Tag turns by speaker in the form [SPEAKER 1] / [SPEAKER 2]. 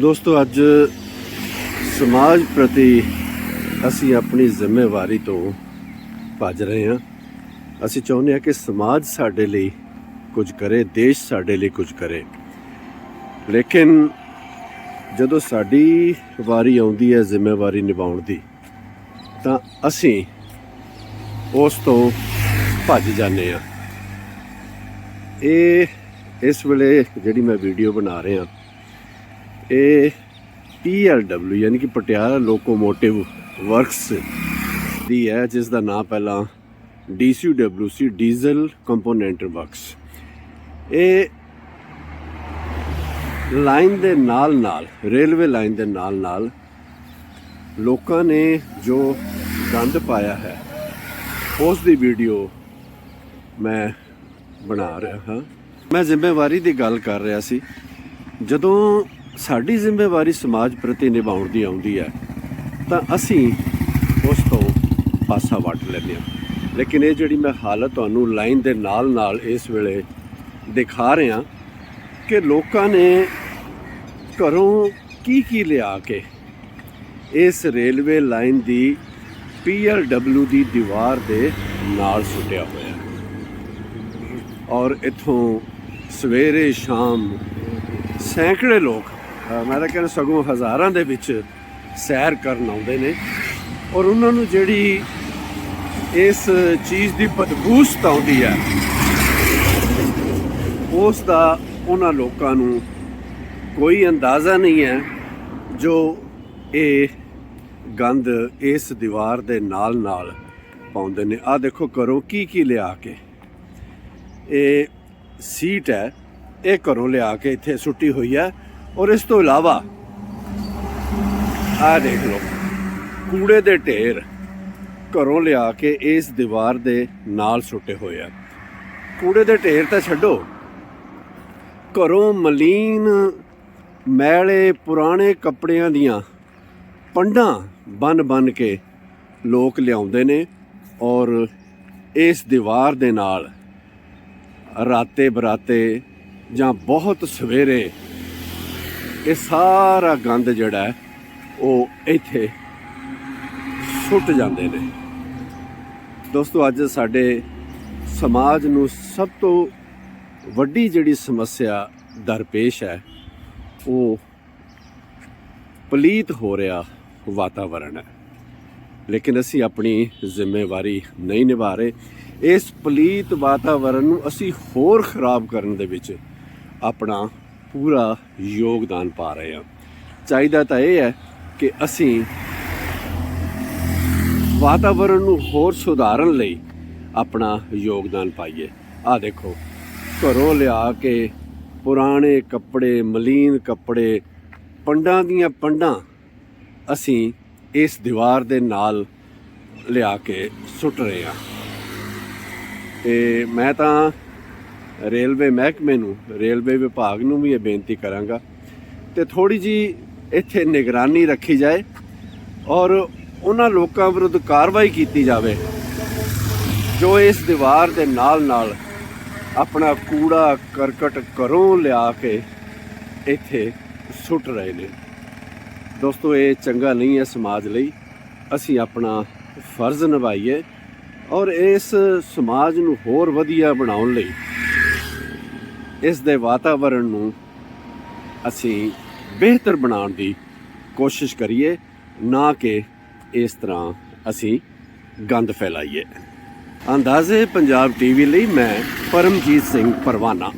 [SPEAKER 1] ਦੋਸਤੋ, ਅੱਜ ਸਮਾਜ ਪ੍ਰਤੀ ਅਸੀਂ ਆਪਣੀ ਜ਼ਿੰਮੇਵਾਰੀ ਤੋਂ ਭੱਜ ਰਹੇ ਹਾਂ। ਅਸੀਂ ਚਾਹੁੰਦੇ ਹਾਂ ਕਿ ਸਮਾਜ ਸਾਡੇ ਲਈ ਕੁਝ ਕਰੇ, ਦੇਸ਼ ਸਾਡੇ ਲਈ ਕੁਝ ਕਰੇ। ਲੇਕਿਨ ਜਦੋਂ ਸਾਡੀ ਵਾਰੀ ਆਉਂਦੀ ਹੈ ਜ਼ਿੰਮੇਵਾਰੀ ਨਿਭਾਉਣ ਦੀ, ਤਾਂ ਅਸੀਂ ਉਸ ਤੋਂ ਭੱਜ ਜਾਂਦੇ ਹਾਂ। ਇਹ ਇਸ ਵੇਲੇ ਜਿਹੜੀ ਮੈਂ ਵੀਡੀਓ ਬਣਾ ਰਿਹਾ ਇਹ PLW ਯਾਨੀ ਕਿ ਪਟਿਆਲਾ ਲੋਕੋਮੋਟਿਵ ਵਰਕਸ ਦੀ ਹੈ, ਜਿਸ ਦਾ ਨਾਮ ਪਹਿਲਾਂ DCWC ਡੀਜ਼ਲ ਕੰਪੋਨੈਂਟ ਵਰਕਸ ਇਹ ਲਾਈਨ ਦੇ ਨਾਲ ਨਾਲ ਰੇਲਵੇ ਲਾਈਨ ਦੇ ਨਾਲ ਨਾਲ ਲੋਕਾਂ ਨੇ ਜੋ ਗੰਦ ਪਾਇਆ ਹੈ, ਉਸ ਦੀ ਵੀਡੀਓ ਮੈਂ ਬਣਾ ਰਿਹਾ ਹਾਂ। ਮੈਂ ਜ਼ਿੰਮੇਵਾਰੀ ਦੀ ਗੱਲ ਕਰ ਰਿਹਾ ਸੀ। ਜਦੋਂ ਸਾਡੀ ਜ਼ਿੰਮੇਵਾਰੀ ਸਮਾਜ ਪ੍ਰਤੀ ਨਿਭਾਉਣ ਦੀ ਆਉਂਦੀ ਹੈ, ਤਾਂ ਅਸੀਂ ਉਸ ਤੋਂ ਪਾਸਾ ਵੱਟ ਲੈਂਦੇ ਹਾਂ। ਲੇਕਿਨ ਇਹ ਜਿਹੜੀ ਮੈਂ ਹਾਲਤ ਤੁਹਾਨੂੰ ਲਾਈਨ ਦੇ ਨਾਲ ਨਾਲ ਇਸ ਵੇਲੇ ਦਿਖਾ ਰਿਹਾ ਕਿ ਲੋਕਾਂ ਨੇ ਘਰੋਂ ਕੀ ਕੀ ਲਿਆ ਕੇ ਇਸ ਰੇਲਵੇ ਲਾਈਨ ਦੀ PLW ਦੀ ਦੀਵਾਰ ਦੇ ਨਾਲ ਸੁੱਟਿਆ ਹੋਇਆ ਔਰ ਇਥੋਂ ਸਵੇਰੇ ਸ਼ਾਮ ਸੈਂਕੜੇ ਲੋਕ ਮੈਂ ਤਾਂ ਕਹਿੰਦਾ ਸਗੋਂ ਹਜ਼ਾਰਾਂ ਦੇ ਵਿੱਚ ਸੈਰ ਕਰਨ ਆਉਂਦੇ ਨੇ। ਔਰ ਉਹਨਾਂ ਨੂੰ ਜਿਹੜੀ ਇਸ ਚੀਜ਼ ਦੀ ਬਦਬੂ ਆਉਂਦੀ ਹੈ, ਉਸ ਦਾ ਉਹਨਾਂ ਲੋਕਾਂ ਨੂੰ ਕੋਈ ਅੰਦਾਜ਼ਾ ਨਹੀਂ ਹੈ ਜੋ ਇਹ ਗੰਦ ਇਸ ਦੀਵਾਰ ਦੇ ਨਾਲ ਨਾਲ ਪਾਉਂਦੇ ਨੇ। ਆ ਦੇਖੋ ਕਰੋ ਕੀ ਕੀ ਲਿਆ ਕੇ। ਇਹ ਸੀਟ ਹੈ, ਇਹ ਘਰੋਂ ਲਿਆ ਕੇ ਇੱਥੇ ਸੁੱਟੀ ਹੋਈ ਹੈ। ਔਰ ਇਸ ਤੋਂ ਇਲਾਵਾ ਆ ਦੇਖ ਲਓ, ਕੂੜੇ ਦੇ ਢੇਰ ਘਰੋਂ ਲਿਆ ਕੇ ਇਸ ਦੀਵਾਰ ਦੇ ਨਾਲ ਸੁੱਟੇ ਹੋਏ ਆ। ਕੂੜੇ ਦੇ ਢੇਰ ਤਾਂ ਛੱਡੋ। ਘਰੋਂ ਮਲੀਨ ਮੈਲੇ ਪੁਰਾਣੇ ਕੱਪੜਿਆਂ ਦੀਆਂ ਪੰਡਾਂ ਬਨ ਬਨ ਕੇ ਲੋਕ ਲਿਆਉਂਦੇ ਨੇ ਔਰ ਇਸ ਦੀਵਾਰ ਦੇ ਨਾਲ ਰਾਤੇ ਬਰਾਤੇ ਜਾਂ ਬਹੁਤ ਸਵੇਰੇ ਇਹ ਸਾਰਾ ਗੰਦ ਜਿਹੜਾ ਉਹ ਇੱਥੇ ਸੁੱਟ ਜਾਂਦੇ ਨੇ। ਦੋਸਤੋ, ਅੱਜ ਸਾਡੇ ਸਮਾਜ ਨੂੰ ਸਭ ਤੋਂ ਵੱਡੀ ਜਿਹੜੀ ਸਮੱਸਿਆ ਦਰਪੇਸ਼ ਹੈ, ਉਹ ਪਲੀਤ ਹੋ ਰਿਹਾ ਵਾਤਾਵਰਣ ਹੈ। ਲੇਕਿਨ ਅਸੀਂ ਆਪਣੀ ਜ਼ਿੰਮੇਵਾਰੀ ਨਹੀਂ ਨਿਭਾ ਰਹੇ। ਇਸ ਪਲੀਤ ਵਾਤਾਵਰਣ ਨੂੰ ਅਸੀਂ ਹੋਰ ਖਰਾਬ ਕਰਨ ਦੇ ਵਿੱਚ ਆਪਣਾ ਪੂਰਾ ਯੋਗਦਾਨ ਪਾ ਰਹੇ ਹਾਂ। ਚਾਹੀਦਾ ਤਾਂ ਇਹ ਹੈ ਕਿ ਅਸੀਂ ਵਾਤਾਵਰਣ ਨੂੰ ਹੋਰ ਸੁਧਾਰਨ ਲਈ ਆਪਣਾ ਯੋਗਦਾਨ ਪਾਈਏ। ਆ ਦੇਖੋ, ਘਰੋਂ ਲਿਆ ਕੇ ਪੁਰਾਣੇ ਕੱਪੜੇ, ਮਲੀਨ ਕੱਪੜੇ, ਪੰਡਾਂ ਦੀਆਂ ਪੰਡਾਂ ਅਸੀਂ ਇਸ ਦੀਵਾਰ ਦੇ ਨਾਲ ਲਿਆ ਕੇ ਸੁੱਟ ਰਹੇ ਹਾਂ। ਤੇ ਮੈਂ ਤਾਂ ਰੇਲਵੇ ਮਹਿਕਮੇ ਨੂੰ, ਰੇਲਵੇ ਵਿਭਾਗ ਨੂੰ ਵੀ ਇਹ ਬੇਨਤੀ ਕਰਾਂਗਾ ਤੇ ਥੋੜੀ ਜੀ ਇੱਥੇ ਨਿਗਰਾਨੀ ਰੱਖੀ ਜਾਏ ਔਰ ਉਹਨਾਂ ਲੋਕਾਂ ਵਿਰੁੱਧ ਕਾਰਵਾਈ ਕੀਤੀ ਜਾਵੇ, ਜੋ ਇਸ ਦੀਵਾਰ ਦੇ ਨਾਲ ਨਾਲ ਆਪਣਾ ਕੂੜਾ ਕਰਕਟ ਘਰੋਂ ਲਿਆ ਕੇ ਇੱਥੇ ਸੁੱਟ ਰਹੇ ਨੇ। ਦੋਸਤੋ, ਇਹ ਚੰਗਾ ਨਹੀਂ ਹੈ ਸਮਾਜ ਲਈ। ਅਸੀਂ ਆਪਣਾ ਫਰਜ਼ ਨਿਭਾਈਏ ਔਰ ਇਸ ਸਮਾਜ ਨੂੰ ਹੋਰ ਵਧੀਆ ਬਣਾਉਣ ਲਈ ਇਸ ਦੇ ਵਾਤਾਵਰਣ ਨੂੰ ਅਸੀਂ ਬਿਹਤਰ ਬਣਾਉਣ ਦੀ ਕੋਸ਼ਿਸ਼ ਕਰੀਏ, ਨਾ ਕਿ ਇਸ ਤਰ੍ਹਾਂ ਅਸੀਂ ਗੰਦ ਫੈਲਾਈਏ। ਅੰਦਾਜ਼ੇ ਪੰਜਾਬ ਟੀਵੀ ਲਈ ਮੈਂ ਪਰਮਜੀਤ ਸਿੰਘ ਪਰਵਾਨਾ।